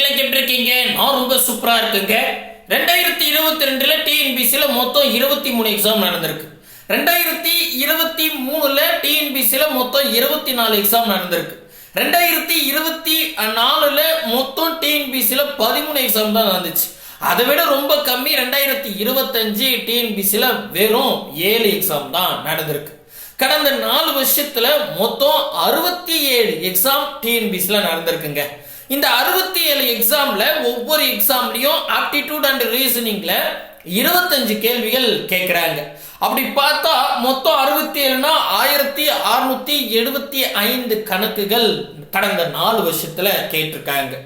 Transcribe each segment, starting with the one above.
நீங்களே எப்படி இருக்கீங்க நான் ரொம்ப சூப்பரா இருக்குங்க. ரெண்டாயிரத்தி இருபத்தி ரெண்டுல டிஎன்பிசில மொத்தம் இருபத்தி மூணு எக்ஸாம் நடந்திருக்கு. ரெண்டாயிரத்தி இருபத்தி மூணுல டிஎன்பிசில மொத்தம் இருபத்தி நாலு எக்ஸாம் நடந்திருக்கு. ரெண்டாயிரத்தி இருபத்தி நாலுல மொத்தம் டிஎன்பிசில பதிமூணு எக்ஸாம் தான் நடந்துச்சு. அதை விட ரொம்ப கம்மி ரெண்டாயிரத்தி இருபத்தஞ்சு டிஎன்பிசியில் வெறும் ஏழு எக்ஸாம் தான் நடந்திருக்கு. கடந்த நாலு வருஷத்துல மொத்தம் அறுபத்தி ஏழு எக்ஸாம் டிஎன்பிசில நடந்திருக்குங்க. இந்த அறுபத்தி ஏழு எக்ஸாம்ல ஒவ்வொரு எக்ஸாம்லயும் ஆப்டிடியூட் அண்ட் ரீசனிங்ல இருபத்தஞ்சு கேள்விகள் கேட்குறாங்க. அப்படி பார்த்தா மொத்தம் அறுபத்தி ஏழுனா ஆயிரத்தி அறுநூத்தி எழுபத்தி ஐந்து கணக்குகள் கடந்த நாலு வருஷத்துல கேட்டிருக்காங்க.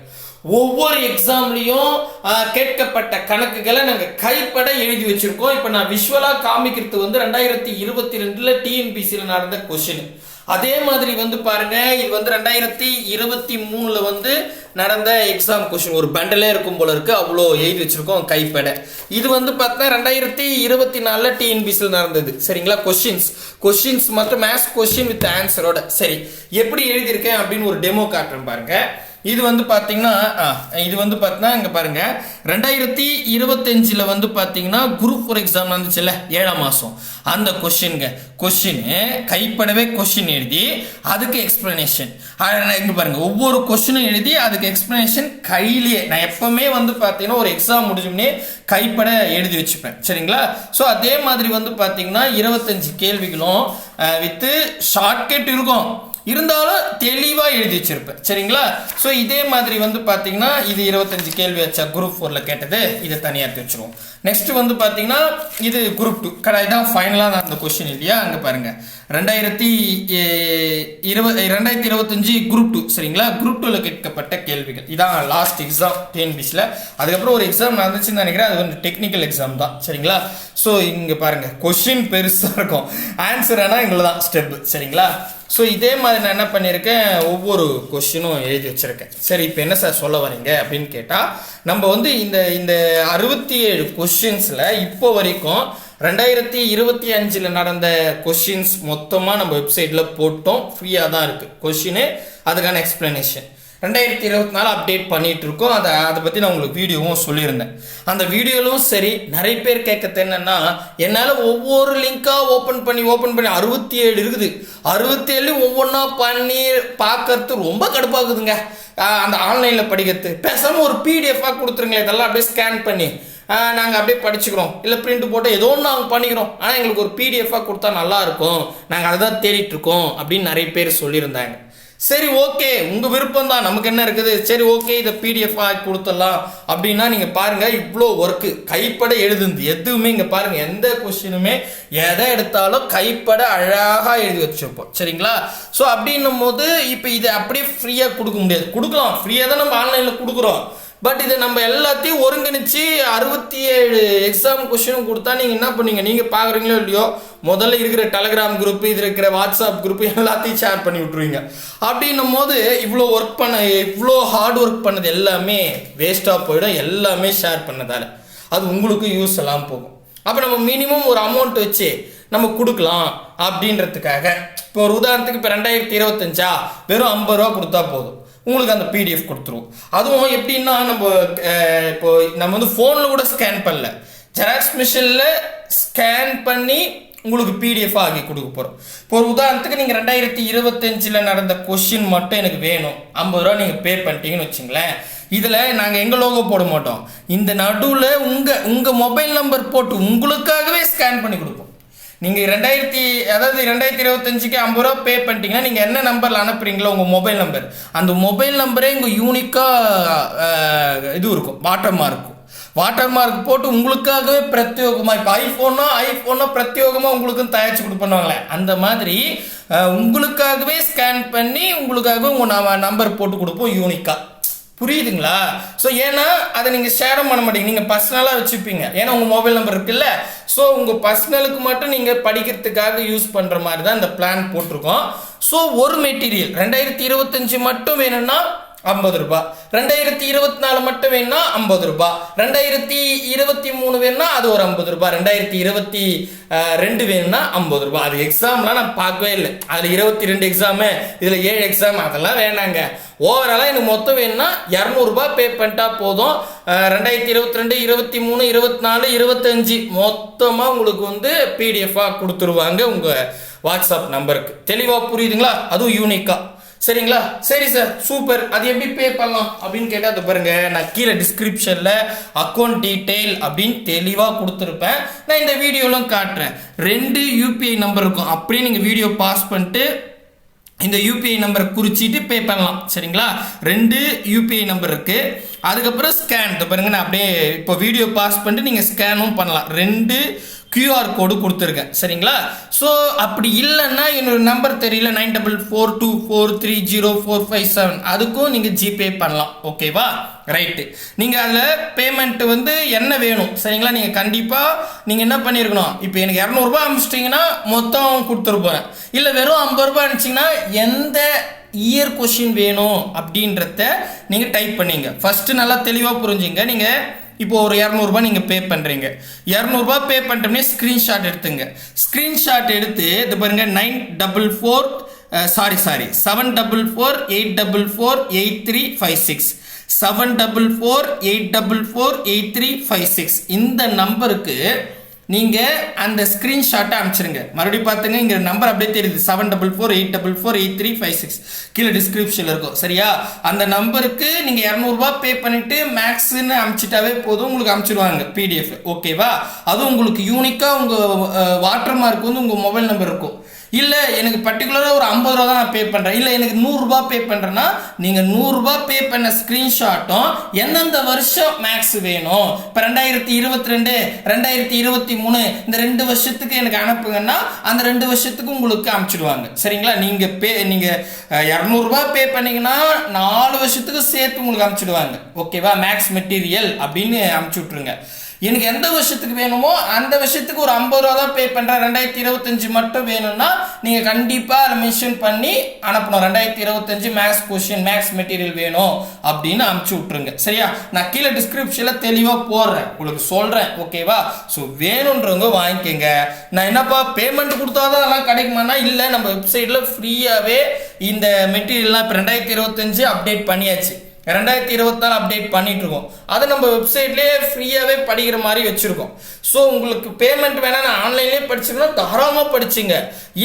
ஒவ்வொரு எக்ஸாம்லயும் கேட்கப்பட்ட கணக்குகளை நாங்கள் கைப்பட எழுதி வச்சிருக்கோம். இப்போ நான் விஷுவலா காமிக்கிறது வந்து ரெண்டாயிரத்தி இருபத்தி ரெண்டுல டிஎன்பிசியில் நடந்த கொஸ்டின் அதே மாதிரி வந்து பாருங்க இது வந்து ரெண்டாயிரத்தி இருபத்தி மூணுல வந்து நடந்த எக்ஸாம் கொஸ்டின் ஒரு பண்டலே இருக்கும் போல இருக்கு. அவ்வளோ எழுதி வச்சிருக்கோம் கைப்பட. இது வந்து பார்த்தா ரெண்டாயிரத்தி இருபத்தி நாலுல டிஎன்பிசியில் நடந்தது. சரிங்களா? கொஸ்டின்ஸ் கொஸ்டின்ஸ் மற்றும் மேத்ஸ் கொஸ்டின் வித் ஆன்சரோட சரி எப்படி எழுதியிருக்கேன் அப்படின்னு ஒரு டெமோ காட்டுறேன் பாருங்க. இது வந்து பார்த்தீங்கன்னா இது வந்து பார்த்தீங்கன்னா இங்கே பாருங்க. ரெண்டாயிரத்தி இருபத்தஞ்சில் வந்து பார்த்தீங்கன்னா குரூப் ஃபோர் எக்ஸாம் நடந்துச்சுல்ல ஏழாம் மாதம் அந்த கொஷின்ங்க கொஷின் கைப்படவே கொஷின் எழுதி அதுக்கு எக்ஸ்பிளனேஷன் இங்கே பாருங்கள் ஒவ்வொரு கொஷினும் எழுதி அதுக்கு எக்ஸ்பிளனேஷன் கையிலேயே நான் எப்போவுமே வந்து பார்த்தீங்கன்னா ஒரு எக்ஸாம் முடிஞ்சோம்னே கைப்பட எழுதி வச்சுப்பேன். சரிங்களா? ஸோ அதே மாதிரி வந்து பார்த்தீங்கன்னா இருபத்தஞ்சு கேள்விகளும் வித்து ஷார்ட்கட் இருக்கும். இருந்தாலும் தெளிவாக எழுதி வச்சிருப்பேன். சரிங்களா? ஸோ இதே மாதிரி வந்து பார்த்தீங்கன்னா இது இருபத்தஞ்சு கேள்வி வச்சா குரூப் ஃபோரில் கேட்டது இதை தனியாக எடுத்து வச்சிருவோம். நெக்ஸ்ட் வந்து பார்த்தீங்கன்னா இது குரூப் டூ கடை தான் ஃபைனலாக அந்த கொஸ்டின் இல்லையா? அங்கே பாருங்க. ரெண்டாயிரத்தி இருபது ரெண்டாயிரத்தி இருபத்தஞ்சு குரூப் டூ சரிங்களா? குரூப் டூவில் கேட்கப்பட்ட கேள்விகள். இதான் லாஸ்ட் எக்ஸாம் டிஎன்பிசியில் அதுக்கப்புறம் ஒரு எக்ஸாம் நடந்துச்சுன்னு நினைக்கிறேன். அது வந்து டெக்னிக்கல் எக்ஸாம் தான். சரிங்களா? ஸோ இங்கே பாருங்க. கொஸ்டின் பெருசாக இருக்கும். ஆன்சர் ஆனால் எங்களை தான் ஸ்டெப் சரிங்களா? ஸோ இதே மாதிரி நான் என்ன பண்ணியிருக்கேன்? ஒவ்வொரு கொஷினும் எழுதி வச்சுருக்கேன். சரி இப்போ என்ன சார் சொல்ல வரீங்க அப்படின்னு கேட்டால் நம்ம வந்து இந்த இந்த அறுபத்தி ஏழு கொஷின்ஸில் இப்போ வரைக்கும் ரெண்டாயிரத்தி இருபத்தி அஞ்சில் நடந்த கொஷின்ஸ் மொத்தமாக நம்ம வெப்சைட்டில் போட்டோம். ஃப்ரீயாக தான் இருக்குது கொஷினு அதுக்கான எக்ஸ்ப்ளனேஷன் ரெண்டாயிரத்தி இருபத்தி நாலு அப்டேட் பண்ணிட்டு இருக்கோம் அதை அதை பற்றி நான் உங்களுக்கு வீடியோவும் சொல்லியிருந்தேன். அந்த வீடியோலும் சரி நிறைய பேர் கேட்கறது என்னன்னா என்னால் ஒவ்வொரு லிங்காக ஓப்பன் பண்ணி ஓப்பன் பண்ணி அறுபத்தி ஏழு இருக்குது. அறுபத்தி ஏழு ஒவ்வொன்றா பண்ணி பார்க்கறது ரொம்ப கடுப்பாகுதுங்க. அந்த ஆன்லைனில் படிக்கிறது. பேசாமல் ஒரு பிடிஎஃபாக கொடுத்துருங்களேன். இதெல்லாம் அப்படியே ஸ்கேன் பண்ணி. நாங்கள் அப்படியே படிச்சுக்கிறோம். இல்லை பிரிண்ட் போட்டு ஏதோ ஒன்று நாங்கள் பண்ணிக்கிறோம். ஆனால் எங்களுக்கு ஒரு பிடிஎஃபாக கொடுத்தா நல்லா இருக்கும். நாங்கள் அதை தான் தேடிட்டுருக்கோம் அப்படின்னு நிறைய பேர் சொல்லியிருந்தாங்க. சரி ஓகே. உங்கள் விருப்பம் தான் நமக்கு என்ன இருக்குது? சரி ஓகே இதை பிடிஎஃப் ஆக்கி கொடுத்துடலாம். அப்படின்னா நீங்கள் பாருங்கள் இவ்வளோ ஒர்க்கு கைப்பட எழுதுந்து எதுவுமே இங்கே பாருங்கள் எந்த கொஸ்டினுமே எதை எடுத்தாலும் கைப்பட அழகாக எழுதி வச்சிருப்போம். சரிங்களா? ஸோ அப்படின்னும் போது இப்போ இதை அப்படியே ஃப்ரீயாக கொடுக்க முடியாது. கொடுக்கலாம். ஃப்ரீயாக தான் நம்ம ஆன்லைனில் கொடுக்குறோம். பட் இதை நம்ம எல்லாத்தையும் ஒருங்கிணைச்சு அறுபத்தி ஏழு எக்ஸாம் கொஸ்டினும் கொடுத்தா நீங்கள் என்ன பண்ணீங்க நீங்கள் பார்க்குறீங்களோ இல்லையோ முதல்ல இருக்கிற டெலகிராம் குரூப் இது இருக்கிற வாட்ஸ்அப் குரூப் எல்லாத்தையும் ஷேர் பண்ணி விட்ருவீங்க அப்படின்னும் போது இவ்வளோ ஒர்க் பண்ண இவ்வளோ ஹார்ட் ஒர்க் பண்ணது எல்லாமே வேஸ்ட்டாக போயிடும். எல்லாமே ஷேர் பண்ணதால் அது உங்களுக்கு யூஸ் எல்லாம் போகும். அப்போ நம்ம மினிமம் ஒரு அமௌண்ட் வச்சு நம்ம கொடுக்கலாம் அப்படின்றதுக்காக. இப்போ ஒரு உதாரணத்துக்கு இப்போ ரெண்டாயிரத்தி இருபத்தஞ்சா? வெறும் ஐம்பது ரூபா கொடுத்தா போதும். உங்களுக்கு அந்த பிடிஎஃப் கொடுத்துருவோம் அதுவும் எப்படின்னா நம்ம இப்போ நம்ம வந்து ஃபோனில் கூட ஸ்கேன் பண்ணல. ஜெராக்ஸ் மிஷினில் ஸ்கேன் பண்ணி உங்களுக்கு பிடிஎஃப் ஆகி கொடுக்க போகிறோம் இப்போ ஒரு உதாரணத்துக்கு நீங்கள் ரெண்டாயிரத்தி இருபத்தஞ்சில் நடந்த கொஷின் மட்டும் எனக்கு வேணும். ஐம்பது ரூபா நீங்கள் பே பண்ணிட்டீங்கன்னு வச்சுங்களேன். இதில் நாங்கள் எங்கள் லோகோ போட மாட்டோம். இந்த நடுவில் உங்கள் உங்கள் மொபைல் நம்பர் போட்டு உங்களுக்காகவே ஸ்கேன் பண்ணி கொடுப்போம். நீங்கள் ரெண்டாயிரத்தி அதாவது ரெண்டாயிரத்தி இருபத்தஞ்சுக்கு ஐம்பது ரூபா பே பண்ணிட்டீங்கன்னா நீங்கள் என்ன நம்பரில் அனுப்புறீங்களோ உங்கள் மொபைல் நம்பர் அந்த மொபைல் நம்பரே உங்கள் யூனிக்காக இது இருக்கும் வாட்டர் இருக்கும். வாட்டர் மார்க் போட்டு உங்களுக்காகவே பிரத்யோகமாக இப்போ ஐஃபோன்னா ஐஃபோன்னா பிரத்யோகமாக உங்களுக்கும் தயாரிச்சு கொடுப்பாங்களே அந்த மாதிரி உங்களுக்காகவே ஸ்கேன் பண்ணி உங்களுக்காகவே உங்கள் நம்பர் போட்டு கொடுப்போம் யூனிக்காக புரியுதுங்களா? ஸோ ஏன்னா அதை நீங்கள் ஷேரும் பண்ண மாட்டீங்க. நீங்கள் பர்சனலாக வச்சுப்பீங்க. ஏன்னா உங்கள் மொபைல் நம்பர் இருக்குல்ல? ஸோ உங்கள் பர்சனலுக்கு மட்டும் நீங்கள் படிக்கிறதுக்காக யூஸ் பண்ணுற மாதிரி தான் இந்த பிளான் போட்டிருக்கோம். ஸோ ஒரு மெட்டீரியல் ரெண்டாயிரத்தி இருபத்தஞ்சு மட்டும் வேணும்னா ஐம்பது ரூபாய் ரெண்டாயிரத்தி இருபத்தி நாலு மட்டும் வேணும்னா ஐம்பது ரூபாய் ரெண்டாயிரத்தி இருபத்தி மூணு வேணும்னா அது ஒரு ஐம்பது ரூபாய் ரெண்டாயிரத்தி இருபத்தி ரெண்டு வேணும்னா ஐம்பது ரூபாய் அது எக்ஸாம்லாம் நான் பார்க்கவே இல்லை. அதில் இருபத்தி ரெண்டு எக்ஸாமு இதில் ஏழு எக்ஸாம் அதெல்லாம் வேணாங்க. ஓவராலாக எனக்கு மொத்தம் வேணும்னா இரநூறுபா பே பண்ணிட்டா போதும். ரெண்டாயிரத்தி இருபத்தி ரெண்டு இருபத்தி மூணு இருபத்தி நாலு இருபத்தஞ்சு மொத்தமாக உங்களுக்கு வந்து பிடிஎஃபாக கொடுத்துருவாங்க உங்கள் வாட்ஸ்அப் நம்பருக்கு தெளிவாக புரியுதுங்களா? அதுவும் யூனிக்காக சரிங்களா? சரி சார் சூப்பர் அது எப்படி பே பண்ணலாம் அப்படின்னு கேட்டால் அது பாருங்க நான் கீழே டிஸ்கிரிப்ஷனில் அக்கௌண்ட் டீட்டெயில் அப்படின்னு தெளிவாக கொடுத்துருப்பேன். நான் இந்த வீடியோலாம் காட்டுறேன். ரெண்டு யூபிஐ நம்பர் இருக்கும். அப்படியே நீங்கள் வீடியோ பாஸ் பண்ணிட்டு இந்த யூபிஐ நம்பரை குறிச்சிட்டு பே பண்ணலாம். சரிங்களா? ரெண்டு யூபிஐ நம்பர் இருக்குது அதுக்கப்புறம் ஸ்கேன் பாருங்க நான் அப்படியே இப்போ வீடியோ பாஸ் பண்ணிட்டு நீங்கள் ஸ்கேனும் பண்ணலாம். ரெண்டு கியூஆர் கோடு கொடுத்துருக்கேன். சரிங்களா? ஸோ அப்படி இல்லைன்னா என்னோட நம்பர் தெரியல. Nine double four two four three zero four five seven அதுக்கும் நீங்கள் ஜிபே பண்ணலாம். ஓகேவா ரைட்டு நீங்கள் அதில் பேமெண்ட்டு வந்து என்ன வேணும்? சரிங்களா? நீங்கள் கண்டிப்பாக நீங்கள் என்ன பண்ணியிருக்கணும் இப்போ எனக்கு இரநூறுபா அனுப்பிச்சிட்டிங்கன்னா மொத்தம் கொடுத்துட்டு போகிறேன் இல்லை வெறும் ஐம்பது ரூபா அனுப்பிச்சிங்கன்னா எந்த இயர் கொஷின் வேணும் அப்படின்றத நீங்கள் டைப் பண்ணிங்க. ஃபஸ்ட்டு நல்லா தெளிவாக புரிஞ்சுங்க. நீங்கள் இப்போ ஒரு இரநூறுபா நீங்கள் பே பண்ணுறீங்க இரநூறுபா பே பண்ணிட்டோம்னே ஸ்க்ரீன்ஷாட் எடுத்துங்க. ஸ்க்ரீன்ஷாட் எடுத்து இது பாருங்கள் nine double four sorry sorry seven double four eight double four eight three five six seven double four eight double four eight three five six இந்த நம்பருக்கு நீங்கள் அந்த ஸ்க்ரீன்ஷாட்டை அனுப்பிச்சிருங்க. மறுபடியும் பார்த்துங்க இங்கே நம்பர் அப்படியே தெரியுது. Seven double four eight double four eight three five six கீழே டிஸ்கிரிப்ஷனில் இருக்கும். சரியா? அந்த நம்பருக்கு நீங்கள் இரநூறுபா பே பண்ணிவிட்டு மேக்ஸ்ன்னு அனுப்பிச்சிட்டாவே போதும். உங்களுக்கு அனுப்பிச்சிடுவாங்க பிடிஎஃப் ஓகேவா அதுவும் உங்களுக்கு யூனிக்காக உங்கள் வாட்டர் மார்க் வந்து உங்கள் மொபைல் நம்பர் இருக்கும். இல்லை எனக்கு பர்டிகுலராக ஒரு ஐம்பது ரூபா தான் நான் பே பண்ணுறேன் இல்லை எனக்கு நூறுரூபா பே பண்ணுறேன்னா நீங்கள் நூறுரூபா பே பண்ண ஸ்க்ரீன்ஷாட்டும் எந்தெந்த வருஷம் மேக்ஸ் வேணும்? இப்போ ரெண்டாயிரத்தி இருபத்தி ரெண்டு ரெண்டாயிரத்தி இருபத்தி மூணு இந்த ரெண்டு வருஷத்துக்கு எனக்கு அனுப்புங்கன்னா அந்த ரெண்டு வருஷத்துக்கு உங்களுக்கு அனுப்பிச்சிடுவாங்க. சரிங்களா? நீங்கள் பே நீங்கள் இரநூறுபா பே பண்ணிங்கன்னா நாலு வருஷத்துக்கு சேர்த்து உங்களுக்கு அனுப்பிச்சிடுவாங்க. ஓகேவா மேக்ஸ் மெட்டீரியல் அப்படின்னு அனுப்பிச்சி விட்ருங்க எனக்கு எந்த வருஷத்துக்கு வேணுமோ அந்த வருஷத்துக்கு ஒரு ஐம்பது ரூபா தான் பே பண்ணுறேன் ரெண்டாயிரத்தி இருபத்தஞ்சு மட்டும் வேணும்னா நீங்கள் கண்டிப்பாக அதை மென்ஷன் பண்ணி அனுப்பணும். ரெண்டாயிரத்தி இருபத்தஞ்சு மேக்ஸ் கொஷின் மேக்ஸ் மெட்டீரியல் வேணும் அப்படின்னு அமுச்சு விட்ருங்க சரியா? நான் கீழே டிஸ்கிரிப்ஷனில் தெளிவாக போடுறேன். உங்களுக்கு சொல்கிறேன் ஓகேவா ஸோ வேணுன்றவங்க வாங்கிக்கோங்க. நான் என்னப்பா பேமெண்ட் கொடுத்தா தான் அதெல்லாம் கிடைக்குமானா இல்லை நம்ம வெப்சைட்டில் ஃப்ரீயாகவே இந்த மெட்டீரியல்லாம் இப்போ ரெண்டாயிரத்தி இருபத்தஞ்சு அப்டேட் பண்ணியாச்சு. ரெண்டாயிரத்தி இருபத்தாலு அப்டேட் பண்ணிட்டு இருக்கோம் அதை நம்ம வெப்சைட்லேயே ஃப்ரீயாகவே படிக்கிற மாதிரி வச்சுருக்கோம். ஸோ உங்களுக்கு பேமெண்ட் வேணால் நான் ஆன்லைன்லேயே படிச்சுக்கணும். தாராளமாக படிச்சுங்க.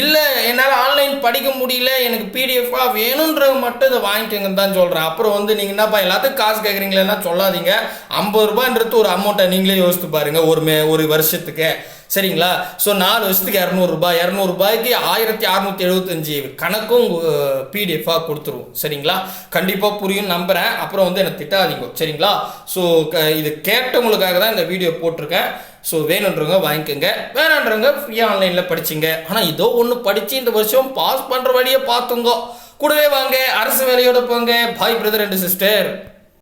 இல்லை என்னால் ஆன்லைன் படிக்க முடியல எனக்கு பிடிஎஃபாக வேணுன்றவங்க மட்டும் இதை வாங்கிக்கோங்கன்னு தான் சொல்கிறேன் அப்புறம் வந்து நீங்கள் என்னப்பா எல்லாத்துக்கும் காசு கேட்குறீங்களா சொல்லாதீங்க. ஐம்பது ரூபான்றது ஒரு அமௌண்ட்டை நீங்களே யோசித்து பாருங்கள் ஒரு மே ஒரு வருஷத்துக்கு. சரிங்களா? ஸோ நாலு வருஷத்துக்கு இரநூறுபா இரநூறுபாய்க்கு ஆயிரத்தி அறநூற்றி எழுபத்தஞ்சி கணக்கும் பிடிஎஃபாக கொடுத்துருவோம் சரிங்களா? கண்டிப்பாக புரியும் நம்புகிறேன் அப்புறம் வந்து என்னை திட்டாதீங்க. சரிங்களா? ஸோ இது கேட்டவங்களுக்காக தான் இந்த வீடியோ போட்டிருக்கேன். ஸோ வேணுன்றவங்க வாங்கிக்கோங்க. வேணான்றவங்க ஃப்ரீயாக ஆன்லைனில் படிச்சிங்க. ஆனால் இதோ ஒன்று படித்து இந்த வருஷம் பாஸ் பண்ணுற வழியை பார்த்துங்கோ. கூடவே வாங்க. அரசு வேலையோட போங்க. பாய் பிரதர் அண்ட் சிஸ்டர்